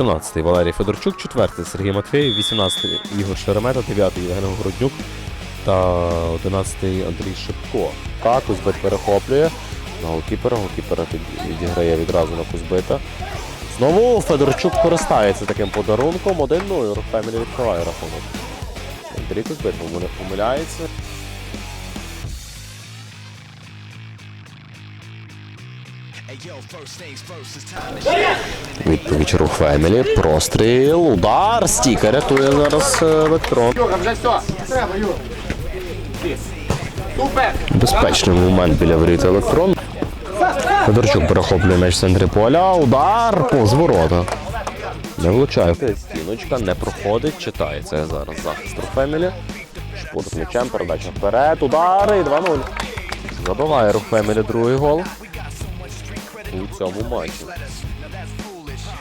13-й Валерій Федорчук, 4-й Сергій Матвєєв, 18-й Ігор Шеремета, 9-й Євген Городнюк та 11-й Андрій Шипко. Так, Кузбит перехоплює на голкіпера, голкіпера відіграє відразу на Кузбита. Знову Федорчук користається таким подарунком. 1-0, Фемілі відкриває рахунок. Андрій Кузбит помиля- помиляється. Відповідь рух Фемілі, простріл, удар, стіка рятує зараз е. Супер! Безпечний момент біля воріт електрон. Федорчук перехоплює м'яч в центрі поля. Удар повз ворота. Не влучає. Стіночка не проходить, читається зараз захист рух Фемілі. Шпур м'ячем, передача вперед, удари і 2-0. Забиває рух Фемілі другий гол. У цьому матчі.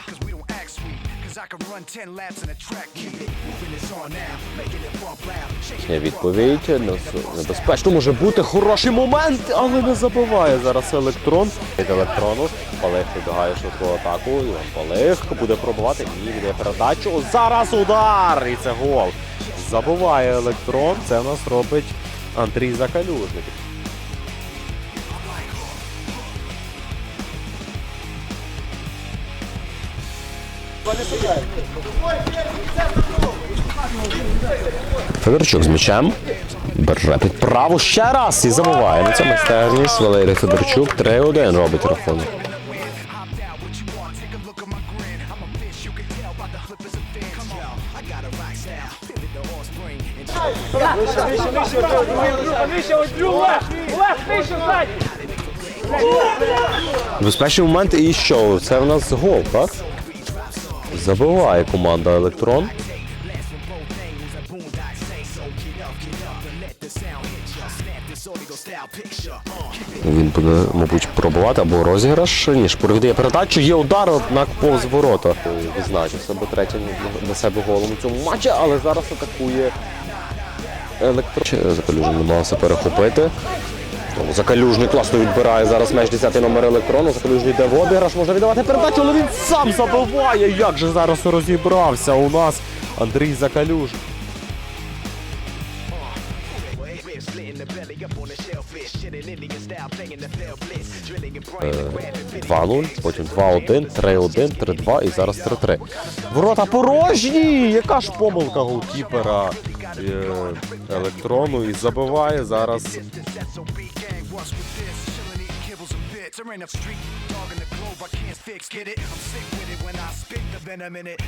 Cause we don't act sweet. Cause I can run 10 laps in a track keep it. Moving this on now, making it bump loud. Shaking Є відповідь. Небезпечно може бути хороший момент, але не забиває зараз електрон. Від електрону Палих вибігає швидку атаку. Іван Палих буде пробувати. Ні, віддає передачу. Зараз удар! І це гол. Забиває електрон. Це в нас робить Андрій Закалюжник. Федорчук з м'ячем. Бере під праву ще раз і забиває. На цьому майстерність Валерій Федорчук 3-1 робить рахунок. Безпечний момент і що? Це в нас гол, так? Забиває команда Електрон. Він буде, мабуть, пробувати або розіграш. Ні, Шпур віддає передачу, є удар, однак повз ворота. Відзначив себе третім для себе голом у цьому матчі, але зараз атакує Електрон. Закалюжний намагався перехопити. Закалюжний класно відбирає зараз меч 10 номер електрону. Закалюжний йде в обіграш, можна віддавати передачу, але він сам забиває. Як же зараз розібрався у нас Андрій and grabbing 2-0, потім 2-1, 3-1, 3-2 і зараз 3-3. Ворота порожні! Яка ж помилка голкіпера е, електрону і забиває зараз What's with this? Chillin' eating kibbles and bits. There ain't a street dog in the globe I can't fix. Get it? I'm sick with it when I spit the venom in it.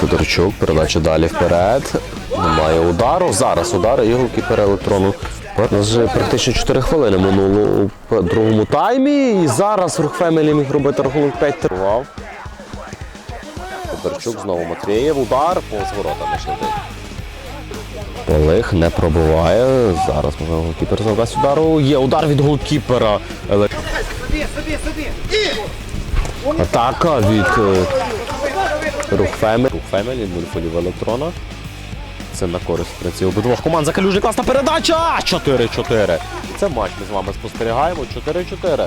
Федорчук. Передача далі вперед. Немає удару. Зараз удар і голкіпер електрону. Нас вже практично 4 хвилини минуло у другому таймі. І зараз рух Фемелі міг робити рахунок 5 тривав. Федорчук знову Матвєєв. Удар не швидить. Олег не пробиває. Зараз може голкіпер завдасть удару. Є удар від голкіпера. Собі, собі, собі. Атака від е, рух Фемелі. Рух Фемелі, нуль фолів електрона. Це на користь принципі, обидвох команд. Закалюжний класна передача! 4-4. Це матч ми з вами спостерігаємо. 4-4.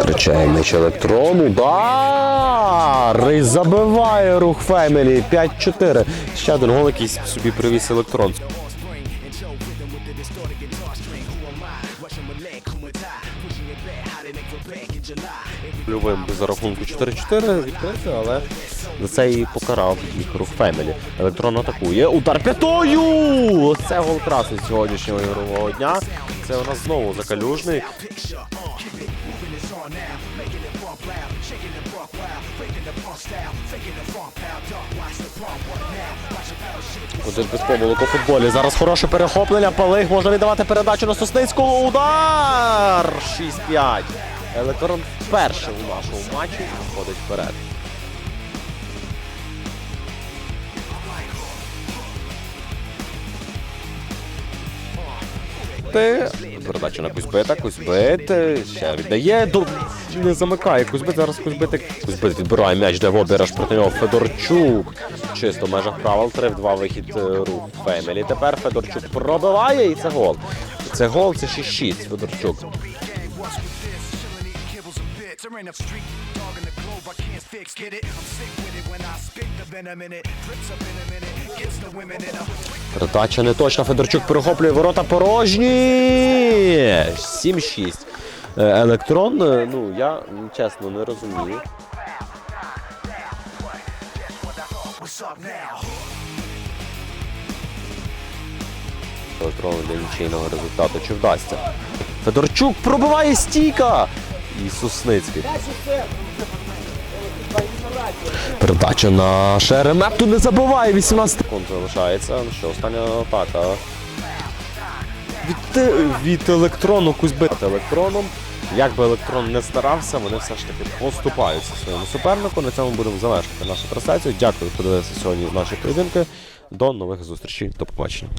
Втрачає меч електрон. Удар! І забиває рух Фемелі. 5-4. Ще один гол, який собі привіз електрон. Любим за рахунку 4-4 відкрити, але за це і покарав їх рух Фемелі. Електрон атакує. Удар п'ятою! Це гол красний сьогоднішнього ігрового дня. Це у нас знову закалюжний. Один без помилок у футболі. Зараз хороше перехоплення. Палих можна віддавати передачу на Сосницького. Удар! 6-5. Електрон вперше у нашому матчі виходить вперед. Передача на Кузьбита. Кузьбит е, ще віддає. До... Не замикає. Кузьбит зараз Кузьбит. Кузьбит відбирає м'яч, де в обіраж проти нього Федорчук. Чисто в межах правил 3 в 2 вихід е, рух Фемелі. Тепер Федорчук пробиває і це гол. Це гол, це 6-6 Федорчук. There ain't a dog in the globe I can't fix. Get it? I'm sick with it when I spit the venom in it. Drips up in a minute. Gets the women in a Передача не точна. Федорчук перехоплює ворота порожні. 7-6. Е, Електрон, е, ну я чесно не розумію. Електрон для нічийного результату. Чи вдасться? Федорчук пробиває стійка! І Сусницький. Передача на Шеремету не забиває. 18 секунд залишається. Ну що, остання атака. Від, від електрону Кузьбит електроном. Як би електрон не старався, вони все ж таки поступаються своєму супернику. На цьому будемо завершити нашу трансляцію. Дякую, що подивилися сьогодні наші поєдинки. До нових зустрічей. До побачення.